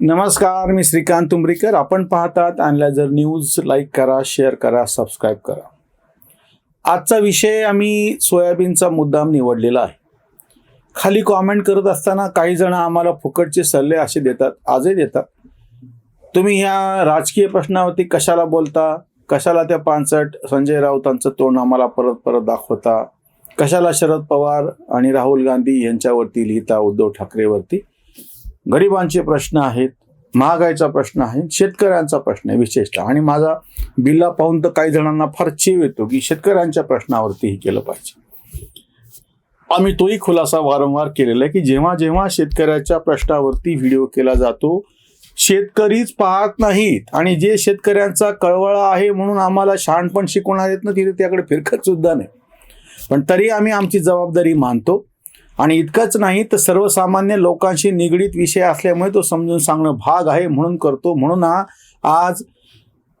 नमस्कार मी श्रीकांत तुंबरीकर आपण पाहतात अनलायझर न्यूज लाईक करा शेअर करा सबस्क्राईब करा. आजचा विषय आम्ही सोयाबीनचा मुद्दाम निवडलेला आहे. खाली कॉमेंट करत असताना काही जण आम्हाला फुकटचे सल्ले असे देतात आजही देतात. तुम्ही ह्या राजकीय प्रश्नावरती कशाला बोलता? कशाला त्या पानसट संजय राऊतांचं तोंड आम्हाला परत परत दाखवता? कशाला शरद पवार आणि राहुल गांधी यांच्यावरती लिहिता? उद्धव ठाकरेवरती? गरिबांचे प्रश्न आहेत महागाईचा प्रश्न आहे शेतकऱ्यांचा प्रश्न आहे विशेषतः. आणि माझा बिल्ला पाहून तर काही जणांना फार चेव येतो की शेतकऱ्यांच्या प्रश्नावरती हे केलं पाहिजे. आम्ही तोही खुलासा वारंवार केलेला आहे की जेव्हा जेव्हा शेतकऱ्याच्या प्रश्नावरती व्हिडिओ केला जातो शेतकरीच पाहत नाहीत. आणि जे शेतकऱ्यांचा कळवळा आहे म्हणून आम्हाला शहाणपण शिकवणार आहेत ना तिथे त्याकडे फिरकत सुद्धा नाही. पण तरी आम्ही आमची जबाबदारी मानतो. आणि इतकंच नाही तर सर्वसामान्य लोकांशी निगडीत विषय असल्यामुळे तो समजून सांगणं भाग आहे म्हणून करतो. म्हणून हा आज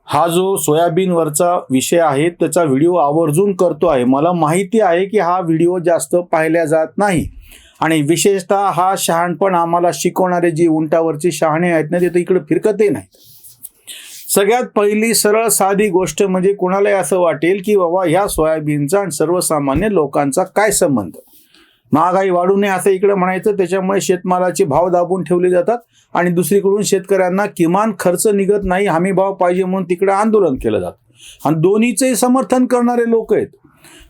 हा जो सोयाबीनवरचा विषय आहे त्याचा व्हिडिओ आवर्जून करतो आहे. मला माहिती आहे की हा व्हिडिओ जास्त पाहिल्या जात नाही. आणि विशेषतः हा शहाणपण आम्हाला शिकवणारे जी उंटावरची शहाणे आहेत ना ते तर इकडे फिरकतही नाही. सगळ्यात पहिली सरळ साधी गोष्ट म्हणजे कुणालाही असं वाटेल की बाबा ह्या सोयाबीनचा आणि सर्वसामान्य लोकांचा काय संबंध? महागाई वाढू नये असं इकडे म्हणायचं त्याच्यामुळे शेतमालाचे भाव दाबून ठेवले जातात आणि दुसरीकडून शेतकऱ्यांना किमान खर्च निघत नाही हमी भाव पाहिजे म्हणून तिकडे आंदोलन केलं जातं. आणि दोन्हीचे समर्थन करणारे लोक आहेत.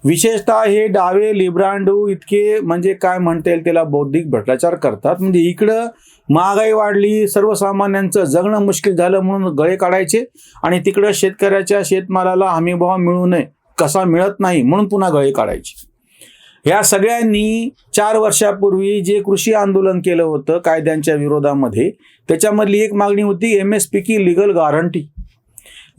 विशेषतः हे डावे लिब्रांडू इतके म्हणजे काय म्हणता येईल त्याला बौद्धिक भ्रष्टाचार करतात. म्हणजे इकडं महागाई वाढली सर्वसामान्यांचं जगणं मुश्किल झालं म्हणून गळे काढायचे आणि तिकडं शेतकऱ्याच्या शेतमालाला हमीभाव मिळू नये कसा मिळत नाही म्हणून पुन्हा गळे काढायचे. ह्या सगळ्यांनी चार वर्षापूर्वी जे कृषी आंदोलन केलं होतं कायद्यांच्या विरोधामध्ये त्याच्यामधली एक मागणी होती एम एस पी की लिगल गॅरंटी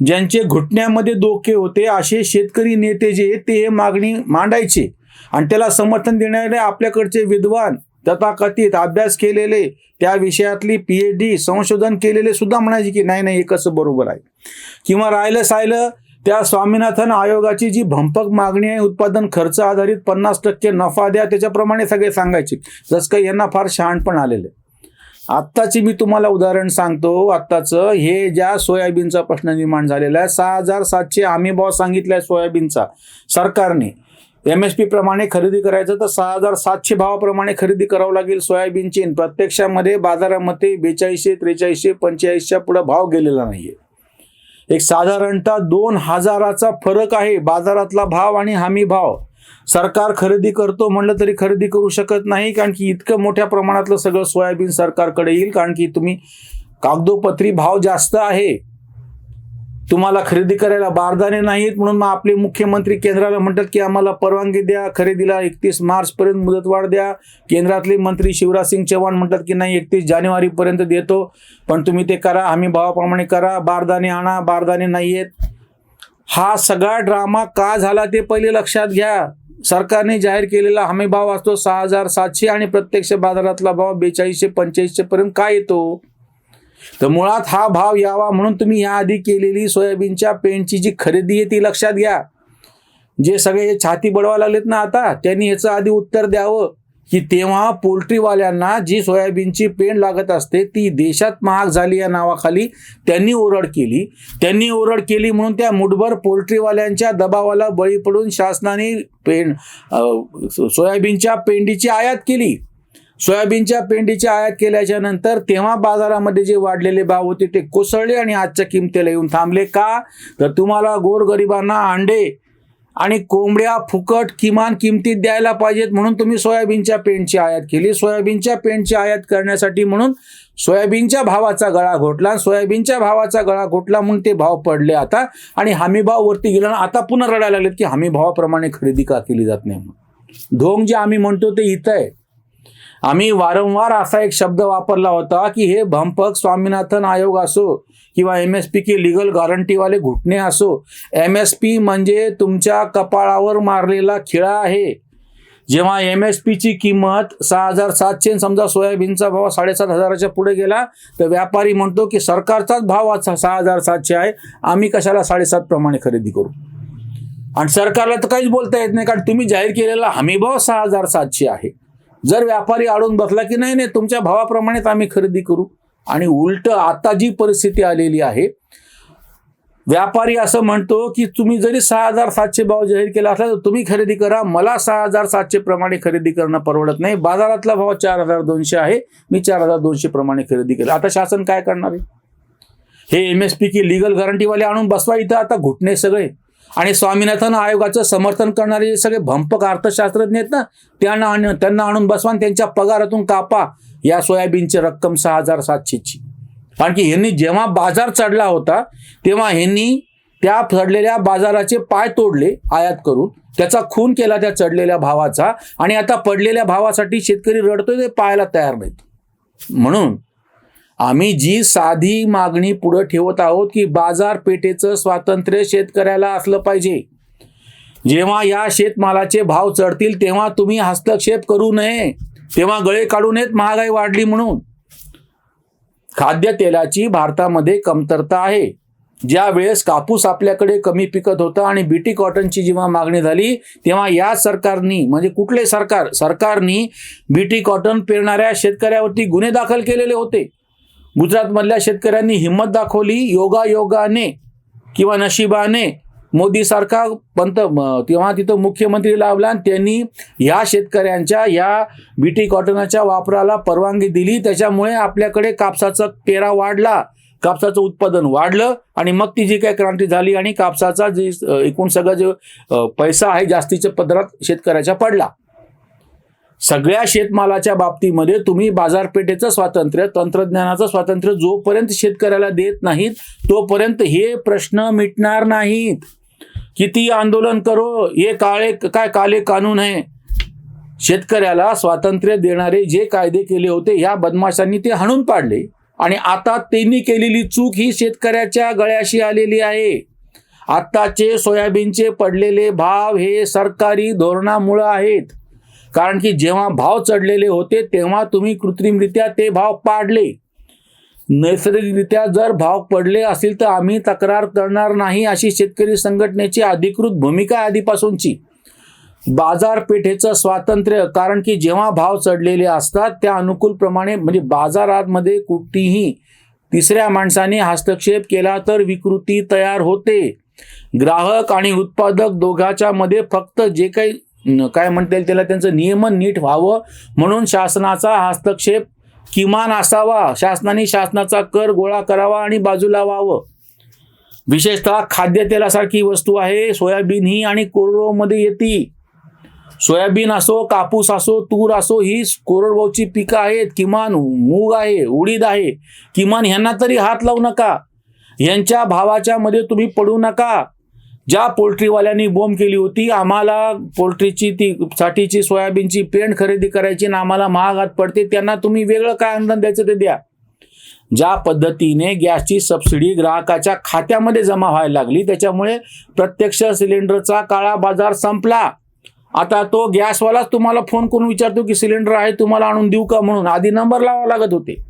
ज्यांचे घुटण्यामध्ये धोके होते असे शेतकरी नेते जे ते हे मागणी मांडायचे. आणि त्याला समर्थन देणारे आपल्याकडचे विद्वान तथाकथित अभ्यास केलेले त्या विषयातली पी एच डी संशोधन केलेले सुद्धा म्हणायचे की नाही नाही हे कसं बरोबर आहे? किंवा राहिलं सायलं त्या स्वामीनाथन आयोगाची जी भंपक मागणी आहे उत्पादन खर्च आधारित पन्नास टक्के नफा द्या त्याच्याप्रमाणे सगळे सांगायचे. जसं काही यांना फार शहाणपण आलेलं. आहे आत्ताची मी तुम्हाला उदाहरण सांगतो. आत्ताचं हे ज्या सोयाबीनचा प्रश्न निर्माण झालेला आहे सहा हजार सातशे आम्ही भाव सांगितलाय सोयाबीनचा सरकारने. एम एस पी प्रमाणे खरेदी करायचं तर सहा हजार सातशे भावाप्रमाणे खरेदी करावं लागेल सोयाबीनची. प्रत्यक्षामध्ये बाजारामध्ये बेचाळीसशे त्रेचाळीसशे पंचेचाळीसच्या पुढे भाव गेलेला नाहीये. एक साधारणतः दोन हजाराचा फरक आहे. बाजारातला भाव आणि हमी भाव. सरकार खरेदी करतो म्हणलं तरी खरेदी करू शकत नाही कारण की इतकं मोठ्या प्रमाणातलं सगळं सोयाबीन सरकारकडे येईल कारण की तुम्ही कागदोपत्री भाव जास्त आहे. तुम्हाला खरेदी करायला बारदाने नाहीत म्हणून मग आपले मुख्यमंत्री केंद्राला म्हणतात की आम्हाला परवानगी द्या खरेदीला एकतीस मार्चपर्यंत मुदतवाढ द्या. केंद्रातले मंत्री शिवराज सिंग म्हणतात की नाही एकतीस जानेवारीपर्यंत देतो. पण तुम्ही ते करा आम्ही भावाप्रमाणे करा बारदाने आणा बारदाने नाही आहेत हा सगळा ड्रामा का झाला ते पहिले लक्षात घ्या. सरकारने जाहीर केलेला हमी भाव असतो सहा हजार सातशे आणि प्रत्यक्ष बाजारातला भाव बेचाळीसशे पंच्याऐंशी पर्यंत का येतो? तर मुळात हा भाव यावा म्हणून तुम्ही याआधी केलेली सोयाबीनच्या पेंटची जी खरेदी आहे ती लक्षात घ्या. जे सगळे हे छाती बडवा लागलेत ना आता त्यांनी याचं आधी उत्तर द्यावं की तेव्हा पोल्ट्रीवाल्यांना जी सोयाबीनची पेंड लागत असते ती देशात महाग झाली या नावाखाली त्यांनी ओरड केली. त्यांनी ओरड केली म्हणून त्या मुठभर पोल्ट्रीवाल्यांच्या दबावाला बळी पडून शासनाने पेंड सोयाबीनच्या पेंडीची आयात केली. सोयाबीनच्या पेंडीची आयात केल्याच्यानंतर तेव्हा बाजारामध्ये जे वाढलेले भाव होते ते कोसळले आणि आजच्या किमतीला येऊन थांबले का? तर तुम्हाला गोरगरिबांना अंडे आणि कोंबड्या फुकट किमान किमतीत द्यायला पाहिजेत म्हणून तुम्ही सोयाबीनच्या पेंटची आयात केली. सोयाबीनच्या पेंटची आयात करण्यासाठी म्हणून सोयाबीनच्या भावाचा गळा घोटला सोयाबीनच्या भावाचा गळा घोटला म्हणून ते भाव पडले आता आणि हमी भाव वरती गेला आता पुन्हा रडायला लागलेत की हमी भावाप्रमाणे खरेदी का केली जात नाही म्हणून. ढोंग जे आम्ही म्हणतो ते इथं आहे. आम्ही वारंवार असा एक शब्द वापरला होता की हे भंपक स्वामीनाथन आयोग असो किंवा एम एस पी की लिगल गॅरंटीवाले घुटणे असो एम एस पी म्हणजे तुमच्या कपाळावर मारलेला खिळा आहे. जेव्हा एम एस पीची किंमत सहा हजार सातशे समजा सोयाबीनचा भाव साडेसात हजाराच्या पुढे गेला तर व्यापारी म्हणतो की सरकारचाच भाव आज सहा हजार सातशे आहे आम्ही कशाला साडेसात प्रमाणे खरेदी करू? आणि सरकारला तर काहीच बोलता येत नाही कारण तुम्ही जाहीर केलेला हमीभाव सहा हजार सातशे आहे. जर व्यापारी आडून बसला की नाही नाही तुमच्या भावाप्रमाणेच आम्ही खरेदी करू. आणि उलट आता जी परिस्थिती आलेली आहे व्यापारी असं म्हणतो की तुम्ही जरी सहा हजार सातशे भाव जाहीर केला असला तर तुम्ही खरेदी करा. मला सहा हजार सातशे प्रमाणे खरेदी करणं परवडत नाही. बाजारातला भाव चार हजार दोनशे आहे. मी चार हजार दोनशे प्रमाणे खरेदी केला. आता शासन काय करणार आहे? हे एम एस पी की लिगल गॅरंटीवाले आणून बसवा इथं. आता घुटणे सगळे. आणि स्वामीनाथन आयोगाचं समर्थन करणारे सगळे भंपक अर्थशास्त्रज्ञ आहेत ना त्यांना आण त्यांना आणून बसवा आणि त्यांच्या पगारातून कापा. या सोयाबीनची रक्कम सहा हजार सातशेची. कारण की ह्यांनी जेव्हा बाजार चढला होता तेव्हा ह्यांनी त्या चढलेल्या बाजाराचे पाय तोडले आयात करून. त्याचा खून केला त्या चढलेल्या भावाचा. आणि आता पडलेल्या भावासाठी शेतकरी रडतोय ते पाहायला तयार नाहीत. म्हणून आम्ही जी साधी मागणी पुढे ठेवत आहोत की बाजारपेठेचं स्वातंत्र्य शेतकऱ्याला असलं पाहिजे. जेव्हा या शेतमालाचे भाव चढतील तेव्हा तुम्ही हस्तक्षेप करू नये. तेव्हा गळे काढू नयेत महागाई वाढली म्हणून. खाद्यतेलाची भारतामध्ये कमतरता आहे. ज्या वेळेस कापूस आपल्याकडे कमी पिकत होता आणि बीटी कॉटनची जेव्हा मागणी झाली तेव्हा या सरकारनी म्हणजे कुठले सरकार? सरकारनी बीटी कॉटन पेरणाऱ्या शेतकऱ्यावरती गुन्हे दाखल केलेले होते. गुजरातमधल्या शेतकऱ्यांनी हिंमत दाखवली योगायोगाने किंवा नशिबाने मोदी सारखा पंत तेव्हा तिथं मुख्यमंत्री लाभला आणि त्यांनी ह्या शेतकऱ्यांच्या या बीटी कॉटनाच्या वापराला परवानगी दिली. त्याच्यामुळे आपल्याकडे कापसाचा पेरा वाढला कापसाचं उत्पादन वाढलं आणि मग ती जी काही क्रांती झाली आणि कापसाचा जे एकूण सगळं जे पैसा आहे जास्तीच्या पदरात शेतकऱ्याच्या पडला. सगळ्या शेतमालाच्या बाबतीमध्ये तुम्ही बाजारपेठेचं स्वातंत्र्य तंत्रज्ञानाचं स्वातंत्र्य जोपर्यंत शेतकऱ्याला देत नाहीत तोपर्यंत हे प्रश्न मिटणार नाहीत. किती आंदोलन करो हे काळे काय काले कानून आहे? शेतकऱ्याला स्वातंत्र्य देणारे जे कायदे केले होते ह्या बदमाशांनी ते हाणून पाडले. आणि आता त्यांनी केलेली चूक ही शेतकऱ्याच्या गळ्याशी आलेली आहे. आत्ताचे सोयाबीनचे पडलेले भाव हे सरकारी धोरणामुळं आहेत. कारण की जेव्हा भाव चढलेले होते तेव्हा तुम्ही कृत्रिमरित्या ते भाव पाडले. नैसर्गिकरित्या जर भाव पडले असतील तर आम्ही तक्रार करणार नाही अशी शेतकरी संघटनेची अधिकृत भूमिका आधीपासूनची. बाजारपेठेचं स्वातंत्र्य कारण की जेव्हा भाव चढलेले असतात त्या अनुकूलप्रमाणे म्हणजे बाजारामध्ये कुठलीही तिसऱ्या माणसाने हस्तक्षेप केला तर विकृती तयार होते. ग्राहक आणि उत्पादक दोघाच्या मध्ये फक्त जे काही काय म्हणता येईल त्याला? त्यांचं नियमन नीट व्हावं. म्हणून शासनाचा हस्तक्षेप किमान असावा. शासनाने शासनाचा कर गोळा करावा आणि बाजूला व्हावं. विशेषतः खाद्यतेलासारखी वस्तू आहे. सोयाबीन ही आणि कोरडवाहूमध्ये येते. सोयाबीन असो कापूस असो तूर असो ही कोरडवाहूची पिकं आहेत. किमान मूग आहे उडीद आहे. किमान ह्यांना तरी हात लावू नका. यांच्या भावाच्या मध्ये तुम्ही पडू नका. ज्या पोल्ट्रीवाल्यांनी बोंब केली होती आम्हाला पोल्ट्रीची ती साठीची सोयाबीनची पेंट खरेदी करायची आणि आम्हाला महागात पडते त्यांना तुम्ही वेगळं काय अनुदान द्यायचं ते द्या. ज्या पद्धतीने गॅसची सबसिडी ग्राहकाच्या खात्यामध्ये जमा व्हायला लागली त्याच्यामुळे प्रत्यक्ष सिलेंडरचा काळा बाजार संपला. आता तो गॅसवालाच तुम्हाला फोन करून विचारतो की सिलेंडर आहे तुम्हाला आणून देऊ का म्हणून. आधी नंबर लावा लागत होते.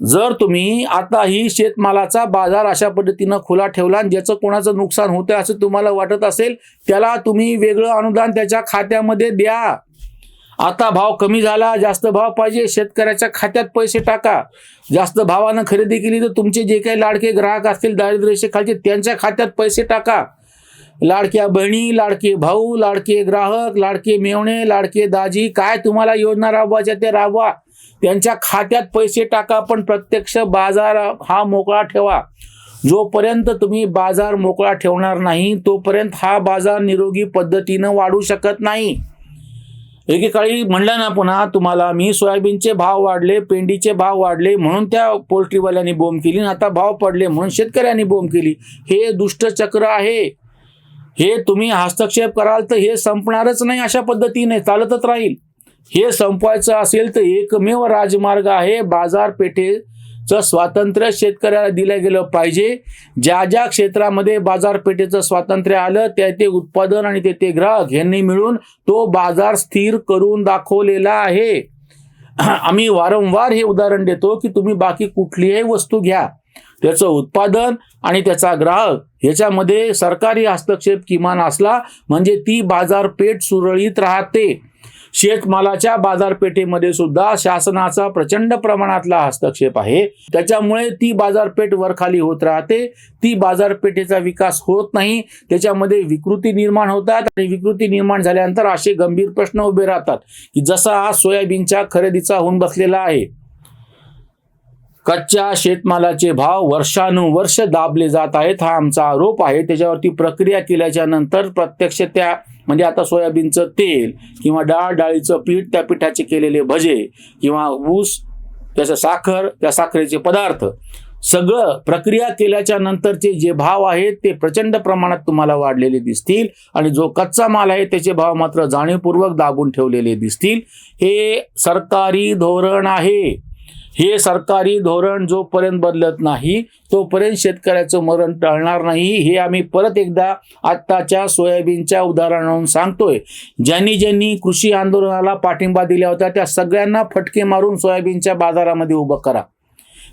जर तुम्ही आता ही शेतमालाचा बाजार अशा पद्धतीनं खुला ठेवला आणि ज्याचं कोणाचं नुकसान होतं असं तुम्हाला वाटत असेल त्याला तुम्ही वेगळं अनुदान त्याच्या खात्यामध्ये द्या. आता भाव कमी झाला जास्त भाव पाहिजे शेतकऱ्याच्या खात्यात पैसे टाका. जास्त भावानं खरेदी केली तर तुमचे जे काही लाडके ग्राहक असतील दारिद्र्यशेखालचे त्यांच्या खात्यात पैसे टाका. लाडक्या बहिणी लाडके भाऊ लाडके ग्राहक लाडके मेवणे लाडके दाजी काय तुम्हाला योजना राबवायच्या ते राबवा. त्यांच्या खात्यात पैसे टाका पण प्रत्यक्ष बाजार हा मोकळा ठेवा. जोपर्यंत तुम्ही बाजार मोकळा ठेवणार नाही तोपर्यंत हा बाजार निरोगी पद्धतीनं वाढू शकत नाही. एकेकाळी म्हणलं ना पुन्हा तुम्हाला मी सोयाबीनचे भाव वाढले पेंडीचे भाव वाढले म्हणून त्या पोल्ट्रीवाल्यांनी बोंब केली आणि आता भाव पडले म्हणून शेतकऱ्यांनी बोंब केली. हे दुष्टचक्र आहे. हे तुम्ही हस्तक्षेप कराल तर हे संपणारच नाही अशा पद्धतीने चालतच राहील. हे संपवायचं असेल तर एकमेव राजमार्ग आहे बाजारपेठेचं स्वातंत्र्य शेतकऱ्याला दिलं गेलं पाहिजे. ज्या ज्या क्षेत्रामध्ये बाजारपेठेचं स्वातंत्र्य आलं त्या ते उत्पादन आणि ते ते ग्राहक यांनी मिळून तो बाजार स्थिर करून दाखवलेला आहे. आम्ही वारंवार हे उदाहरण देतो की तुम्ही बाकी कुठलीही वस्तू घ्या. त्याचं उत्पादन आणि त्याचा ग्राहक ह्याच्यामध्ये सरकारी हस्तक्षेप किमान असला म्हणजे ती बाजारपेठ सुरळीत राहते. शेतमालाच्या बाजारपेठेमध्ये सुद्धा शासनाचा प्रचंड प्रमाणातला हस्तक्षेप आहे. त्याच्यामुळे ती बाजारपेठ वरखाली होत राहते. ती बाजारपेठेचा विकास होत नाही. त्याच्यामध्ये विकृती निर्माण होतात आणि विकृती निर्माण झाल्यानंतर असे गंभीर प्रश्न उभे राहतात की जसा हा सोयाबीनच्या खरेदीचा होऊन बसलेला आहे कच्च्या शेतमालाचे भाव वर्षानुवर्ष दाबले जात आहेत हा आमचा आरोप आहे. त्याच्यावरती प्रक्रिया केल्याच्यानंतर प्रत्यक्ष त्या म्हणजे आता सोयाबीनचं तेल किंवा डाळ डाळीचं पीठ त्या पिठाचे केलेले भजे किंवा ऊस त्याचं साखर त्या साखरेचे पदार्थ सगळं प्रक्रिया केल्याच्या नंतरचे जे भाव आहेत ते प्रचंड प्रमाणात तुम्हाला वाढलेले दिसतील आणि जो कच्चा माल आहे त्याचे भाव मात्र जाणीवपूर्वक दाबून ठेवलेले दिसतील. हे सरकारी धोरण आहे. हे सरकारी धोरण जोपर्यंत बदलत नाही तोपर्यंत शेतकऱ्याचं मरण टळणार नाही. हे आम्ही परत एकदा आत्ताच्या सोयाबीनच्या उदाहरणावरून सांगतोय. ज्यांनी ज्यांनी कृषी आंदोलनाला पाठिंबा दिल्या होत्या त्या सगळ्यांना फटके मारून सोयाबीनच्या बाजारामध्ये उभं करा.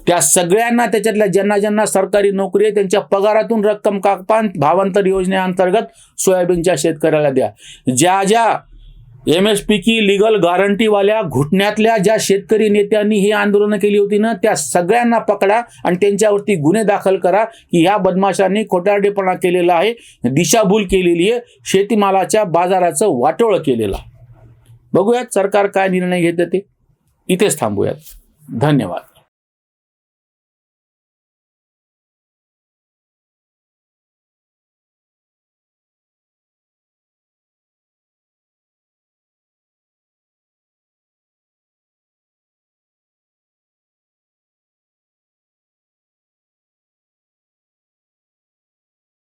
त्या सगळ्यांना त्याच्यातल्या ज्यांना ज्यांना सरकारी नोकरी आहे त्यांच्या पगारातून रक्कम कापान भावांतर योजनेअंतर्गत सोयाबीनच्या शेतकऱ्याला द्या. ज्या ज्या एम एस पी की लिगल गॅरंटीवाल्या घुटण्यातल्या ज्या शेतकरी नेत्यांनी ही आंदोलनं केली होती ना त्या सगळ्यांना पकडा आणि त्यांच्यावरती गुन्हे दाखल करा की ह्या बदमाशांनी खोटारडेपणा केलेला आहे दिशाभूल केलेली आहे शेतीमालाच्या बाजाराचं वाटोळं केलेलं आहे. बघूयात सरकार काय निर्णय घेतं ते. इथेच थांबूयात. धन्यवाद.